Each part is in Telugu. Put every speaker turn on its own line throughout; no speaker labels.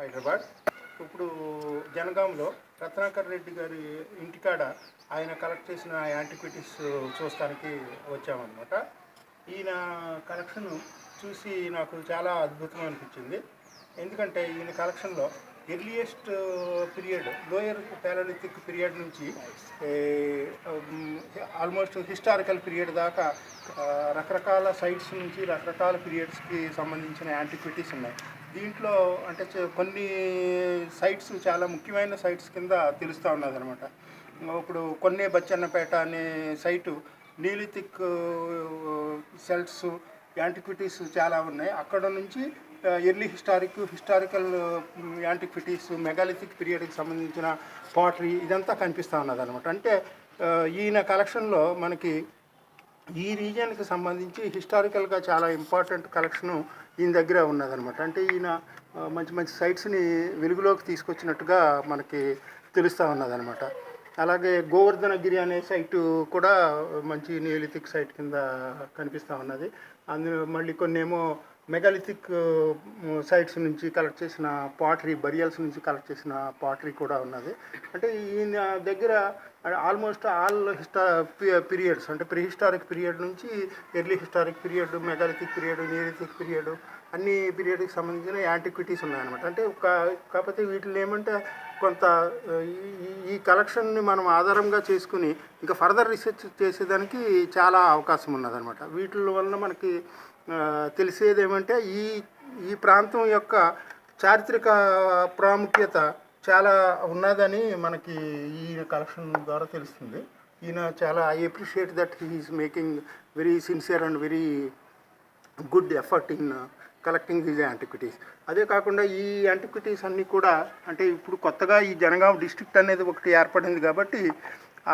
హైదరాబాద్. ఇప్పుడు జనగాంలో రత్నాకర్ రెడ్డి గారి ఇంటికాడ ఆయన కలెక్ట్ చేసిన యాంటిక్విటీస్ చూస్తానికి వచ్చామన్నమాట. ఈయన కలెక్షన్ చూసి నాకు చాలా అద్భుతం అనిపించింది. ఎందుకంటే ఈయన కలెక్షన్లో earliest period lower palaeolithic period నుంచి ఆల్మోస్ట్ హిస్టారికల్ పీరియడ్ దాకా రకరకాల సైట్స్ నుంచి రకరకాల పీరియడ్స్కి సంబంధించిన యాంటిక్విటీస్ ఉన్నాయి. దీంట్లో అంటే కొన్ని సైట్స్ చాలా ముఖ్యమైన సైట్స్ కింద తెలుస్తూ ఉన్నది అనమాట ఇప్పుడు కొన్నే బచ్చన్నపేట అనే సైటు నీలితిక్ సెల్స్ యాంటిక్విటీస్ చాలా ఉన్నాయి. అక్కడ నుంచి early historic historical antiquities megalithic పీరియడ్కి సంబంధించిన పాటరీ ఇదంతా కనిపిస్తూ ఉన్నది అనమాట అంటే ఈయన కలెక్షన్లో మనకి ఈ రీజియన్కి సంబంధించి హిస్టారికల్గా చాలా ఇంపార్టెంట్ కలెక్షను ఈయన దగ్గర ఉన్నదనమాట అంటే ఈయన మంచి మంచి సైట్స్ని వెలుగులోకి తీసుకొచ్చినట్టుగా మనకి తెలుస్తూ ఉన్నదనమాట అలాగే గోవర్ధనగిరి అనే సైటు కూడా మంచి నియోలిథిక్ సైట్ కింద కనిపిస్తూ ఉన్నది. అందులో మళ్ళీ కొన్ని ఏమో మెగాలిథిక్ సైట్స్ నుంచి కలెక్ట్ చేసిన పాటరీ బరియల్స్ నుంచి కలెక్ట్ చేసిన పాటరీ కూడా ఉన్నది. అంటే ఈయన దగ్గర ఆల్మోస్ట్ ఆల్ హిస్టా పీరియడ్స్ అంటే ప్రీ హిస్టారిక్ పీరియడ్ నుంచి early historic period megalithic period neolithic period అన్ని పీరియడ్కి సంబంధించిన యాంటిక్విటీస్ ఉన్నాయన్నమాట. అంటే ఒక కాకపోతే వీటిని ఏమంటే కొంత ఈ- ఈ కలెక్షన్ని మనం ఆధారంగా చేసుకుని ఇంకా ఫర్దర్ రీసెర్చ్ చేసేదానికి చాలా అవకాశం ఉన్నదనమాట వీటి వలన మనకి తెలిసేది ఏమంటే ఈ ఈ ప్రాంతం యొక్క చారిత్రక ప్రాముఖ్యత చాలా ఉన్నదని మనకి ఈ కలెక్షన్ ద్వారా తెలుస్తుంది. ఈయన చాలా I appreciate that he is making very sincere and very good effort in collecting these antiquities అదే కాకుండా ఈ యాంటిక్విటీస్ అన్నీ కూడా అంటే ఇప్పుడు కొత్తగా ఈ జనగాం డిస్ట్రిక్ట్ అనేది ఒకటి ఏర్పడింది కాబట్టి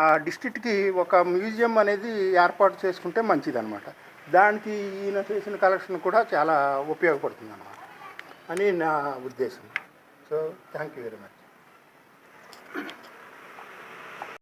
ఆ డిస్ట్రిక్ట్కి ఒక మ్యూజియం అనేది ఏర్పాటు చేసుకుంటే మంచిదన్నమాట. దానికి ఈయన చేసిన కలెక్షన్ కూడా చాలా ఉపయోగపడుతుంది అన్నమాట అని నా ఉద్దేశం. So thank you very much Thank you.